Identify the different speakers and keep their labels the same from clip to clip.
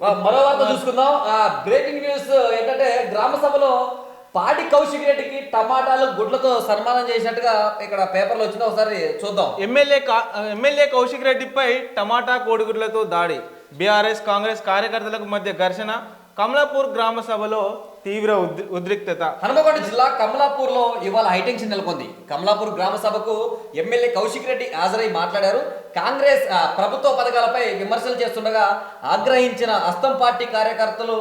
Speaker 1: మరో వార్త చూసుకుందాం. బ్రేకింగ్ న్యూస్ ఏంటంటే గ్రామ సభలో పాడి కౌశిక్ రెడ్డికి టమాటాలు గుడ్లతో సన్మానం చేసినట్టుగా ఇక్కడ పేపర్లో వచ్చింది. ఒకసారి చూద్దాం.
Speaker 2: ఎమ్మెల్యే కా- ఎమ్మెల్యే కౌశిక్ రెడ్డిపై టమాటా కోడిగుడ్లతో దాడి. బీఆర్ఎస్ కాంగ్రెస్ కార్యకర్తలకు మధ్య ఘర్షణ కమలాపూర్ గ్రామ సభలో తీవ్ర ఉద్రి- ఉద్రిక్తత.
Speaker 1: హనుమకొండ జిల్లా కమలాపూర్లో ఇవాళ హైటెన్షన్ నెలకొంది. కమలాపూర్ గ్రామ సభకు ఎమ్మెల్యే కౌశిక్ రెడ్డి హాజరై మాట్లాడారు. కాంగ్రెస్ ప్రభుత్వ పథకాలపై విమర్శలు చేస్తుండగా ఆగ్రహించిన అస్తం పార్టీ కార్యకర్తలు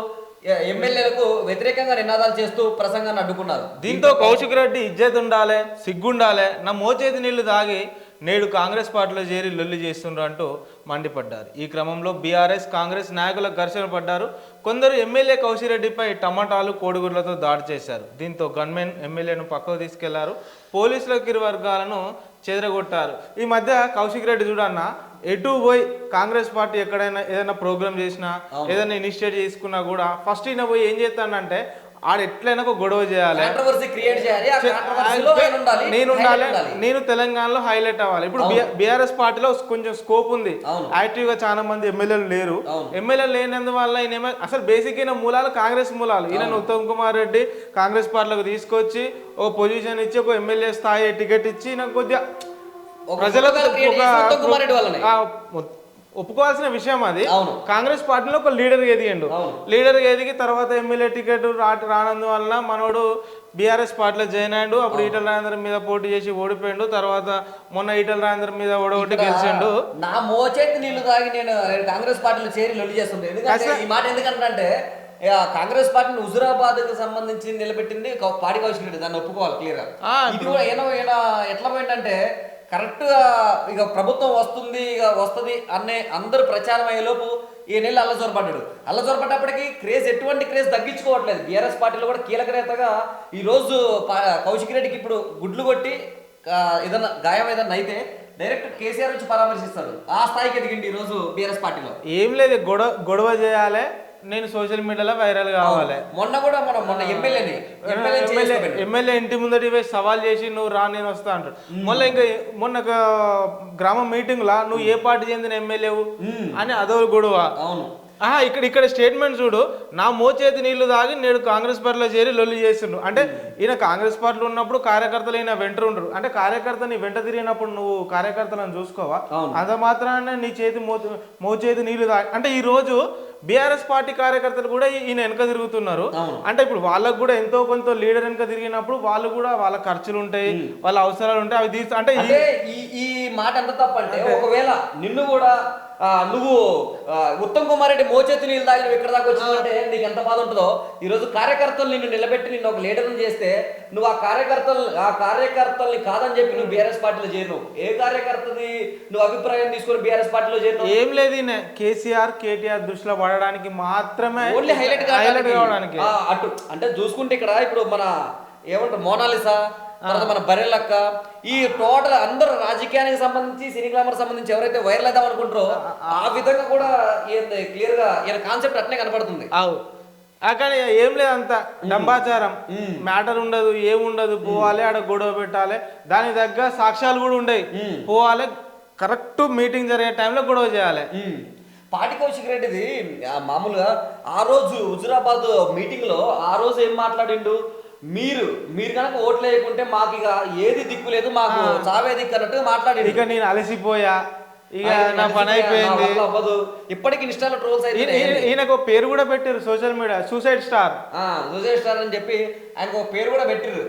Speaker 1: ఎమ్మెల్యేలకు వ్యతిరేకంగా నినాదాలు చేస్తూ ప్రసంగాన్ని అడ్డుకున్నారు.
Speaker 2: దీంతో కౌశిక్ రెడ్డి ఇజ్జత్ ఉండాలే సిగ్గుండాలే నా మోచేతి నీళ్ళు తాగి నేడు కాంగ్రెస్ పార్టీలో చేరి లొల్లి చేస్తుండ్రు అంటూ మండిపడ్డారు. ఈ క్రమంలో బీఆర్ఎస్ కాంగ్రెస్ నాయకుల ఘర్షణ పడ్డారు. కొందరు ఎమ్మెల్యే కౌశిక్ రెడ్డిపై టమాటాలు కోడిగుడ్లతో దాడి చేశారు. దీంతో గన్మెన్ ఎమ్మెల్యేను పక్కకు తీసుకెళ్ళారు. పోలీసుల కిరు వర్గాలను చెదరగొట్టారు. ఈ మధ్య కౌశిక్ రెడ్డి చూడన్న ఎటు పోయి కాంగ్రెస్ పార్టీ ఎక్కడైనా ఏదైనా ప్రోగ్రామ్ చేసినా ఏదైనా ఇనిషియేట్ చేసుకున్నా కూడా ఫస్ట్ ఈయన పోయి ఏం చేస్తాడంటే ఆడ ఎట్లయినా ఒక గొడవ చేయాలి. నేను ఉండాలి. నేను తెలంగాణలో హైలైట్ అవ్వాలి. ఇప్పుడు బీఆర్ఎస్ పార్టీలో కొంచెం స్కోప్ ఉంది. యాక్టివ్గా చాలా మంది ఎమ్మెల్యేలు లేరు. ఎమ్మెల్యేలు లేనందువల్ల ఈయన అసలు బేసిక్ ఈయన మూలాలు కాంగ్రెస్ మూలాలు. ఈయన ఉత్తమ్ కుమార్ రెడ్డి కాంగ్రెస్ పార్టీలోకి తీసుకొచ్చి ఒక పొజిషన్ ఇచ్చి ఒక ఎమ్మెల్యే స్థాయి టికెట్ ఇచ్చి నాకు కొద్దిగా
Speaker 1: ఒక
Speaker 2: ప్రజలకు ఒప్పుకోవాల్సిన విషయం అది. కాంగ్రెస్ పార్టీలో ఒక లీడర్ ఎదిగిండు. లీడర్ ఎదిగి తర్వాత ఎమ్మెల్యే టికెట్ రా రానందువల్ల మనోడు బీఆర్ఎస్ పార్టీలో జాయిన్ అయ్యాడు. అప్పుడు ఈటల రాజేంద్ర మీద పోటీ చేసి ఓడిపోయిండు. తర్వాత మొన్న ఈటల రాజేంద్ర మీద ఓడగొట్టి గెలిచిండు.
Speaker 1: నా మోచేతి నీళ్ళు తాగి నేను కాంగ్రెస్ పార్టీలో చేరి లొల్లి ఎందుకంటే ఈ మాట ఎందుకంటే కాంగ్రెస్ పార్టీని హుజురాబాద్కు సంబంధించి నిలబెట్టింది పాడి కౌశిక్ రెడ్డి దాన్ని ఒప్పుకోవాలి క్లియర్ ఇది కూడా ఎట్లా పోయిందంటే కరెక్ట్గా ఇక ప్రభుత్వం వస్తుంది ఇక వస్తుంది అనే అందరు ప్రచారం అయ్యేలోపు ఈ నెల అల్లజోరపడ్డాడు అల్లజోరపడ్డప్పటికి క్రేజ్ ఎటువంటి క్రేజ్ తగ్గించుకోవట్లేదు. బీఆర్ఎస్ పార్టీలో కూడా కీలక నేతగా ఈ రోజు కౌశిక్ రెడ్డికి ఇప్పుడు గుడ్లు కొట్టి ఏదన్నా గాయం ఏదన్నా అయితే డైరెక్ట్ కేసీఆర్ నుంచి పరామర్శిస్తాడు. ఆ స్థాయికి ఎదిగింది ఈ రోజు బీఆర్ఎస్ పార్టీలో.
Speaker 2: ఏం లేదు గొడవ గొడవ చేయాలి. నేను సోషల్ మీడియాలో వైరల్ కావాలి.
Speaker 1: మొన్న కూడా మనం మొన్న ఎమ్మెల్యేని ఎమ్మెల్యే
Speaker 2: ఇంటి ముందటి పోయి సవాల్ చేసి నువ్వు రా నేను వస్తా అంటాడు. మొన్న ఇంకా మొన్న గ్రామ మీటింగ్ లా నువ్వు ఏ పార్టీ చెందిన ఎమ్మెల్యేవు? అని అదో గొడవ.
Speaker 1: అవును.
Speaker 2: ఇక్కడ ఇక్కడ స్టేట్మెంట్ చూడు. నా మోచేతి నీళ్ళు తాగి నేడు కాంగ్రెస్ పార్టీలో చేరి లొల్లి చేస్తుండ్రు అంటే ఈయన కాంగ్రెస్ పార్టీలో ఉన్నప్పుడు కార్యకర్తలు ఈయన వెంట ఉండరు. అంటే కార్యకర్తని వెంట తిరిగినప్పుడు నువ్వు కార్యకర్తలను చూసుకోవా. అంత మాత్రాన నీ చేతి మో మోచేతి నీళ్ళు తాగి అంటే ఈ రోజు బీఆర్ఎస్ పార్టీ కార్యకర్తలు కూడా ఈయన వెనక తిరుగుతున్నారు. అంటే ఇప్పుడు వాళ్ళకు కూడా ఎంతో కొంత లీడర్ వెనక తిరిగినప్పుడు వాళ్ళు కూడా వాళ్ళ ఖర్చులు ఉంటాయి వాళ్ళ అవసరాలు ఉంటాయి అవి తీసు అంటే ఈ-
Speaker 1: మాట ఎంత తప్పంటే ఒకవేళ నిన్ను కూడా నువ్వు ఉత్తమ్ కుమార్ రెడ్డి మోచేతి నీళ్ళు తాగి నువ్వు ఇక్కడ దాకా వచ్చిందంటే నీకు ఎంత బాధ ఉంటుందో? ఈ రోజు కార్యకర్తలు నిన్ను నిలబెట్టి నిన్ను ఒక లీడర్ని చేస్తే నువ్వు ఆ కార్యకర్తలు ఆ కార్యకర్తల్ని కాదని చెప్పి నువ్వు బీఆర్ఎస్ పార్టీలో చేరినావు. ఏ కార్యకర్తది నువ్వు అభిప్రాయం తీసుకుని బీఆర్ఎస్ పార్టీలో చేరినావు?
Speaker 2: ఏం లేదు కేసీఆర్ కేటీఆర్ దృష్టిలో పడడానికి మాత్రమే
Speaker 1: ఓన్లీ హైలైట్
Speaker 2: హైలైట్ కావడానికి.
Speaker 1: అటు అంటే చూసుకుంటే ఇక్కడ ఇప్పుడు మన ఏమంటారు మోనాలిసా తర్వాత మన బరెల్లక్క ఈ టోటల్ అందరు రాజకీయానికి సంబంధించి సినీ గ్లామర్ సంబంధించి ఎవరైతే వైరల్ అవుదాం అనుకుంటారో ఆ విధంగా కూడా క్లియర్గా ఈయన కాన్సెప్ట్ అట్లే కనపడుతుంది.
Speaker 2: అవు. కానీ ఏం లేదు అంత డంబాచారం మ్యాటర్ ఉండదు ఏముండదు పోవాలి ఆడ గొడవ పెట్టాలి. దానికి తగ్గ సాక్ష్యాలు కూడా ఉండయి. పోవాలి కరెక్ట్ మీటింగ్ జరిగే టైంలో గొడవ చేయాలి.
Speaker 1: పాటి కౌశిక్ రెడ్డిది మామూలుగా ఆ రోజు హుజురాబాద్ మీటింగ్లో ఆ రోజు ఏం మాట్లాడిండు? మీరు మీరు కనుక ఓట్లు వేయకుంటే మాకు ఇక ఏది దిక్కు లేదు మాకు చావే దిక్కు అన్నట్టుగా మాట్లాడిండు.
Speaker 2: ఇక నేను అలసిపోయా. ఇక నా పని అయిపోయింది.
Speaker 1: అవ్వదు. ఇప్పటికి ఇన్స్టాలో ట్రోల్స్
Speaker 2: ఈయనకు పేరు కూడా పెట్టారు social media suicide star.
Speaker 1: Suicide star అని చెప్పి ఆయనకు ఒక పేరు కూడా పెట్టిర్రు.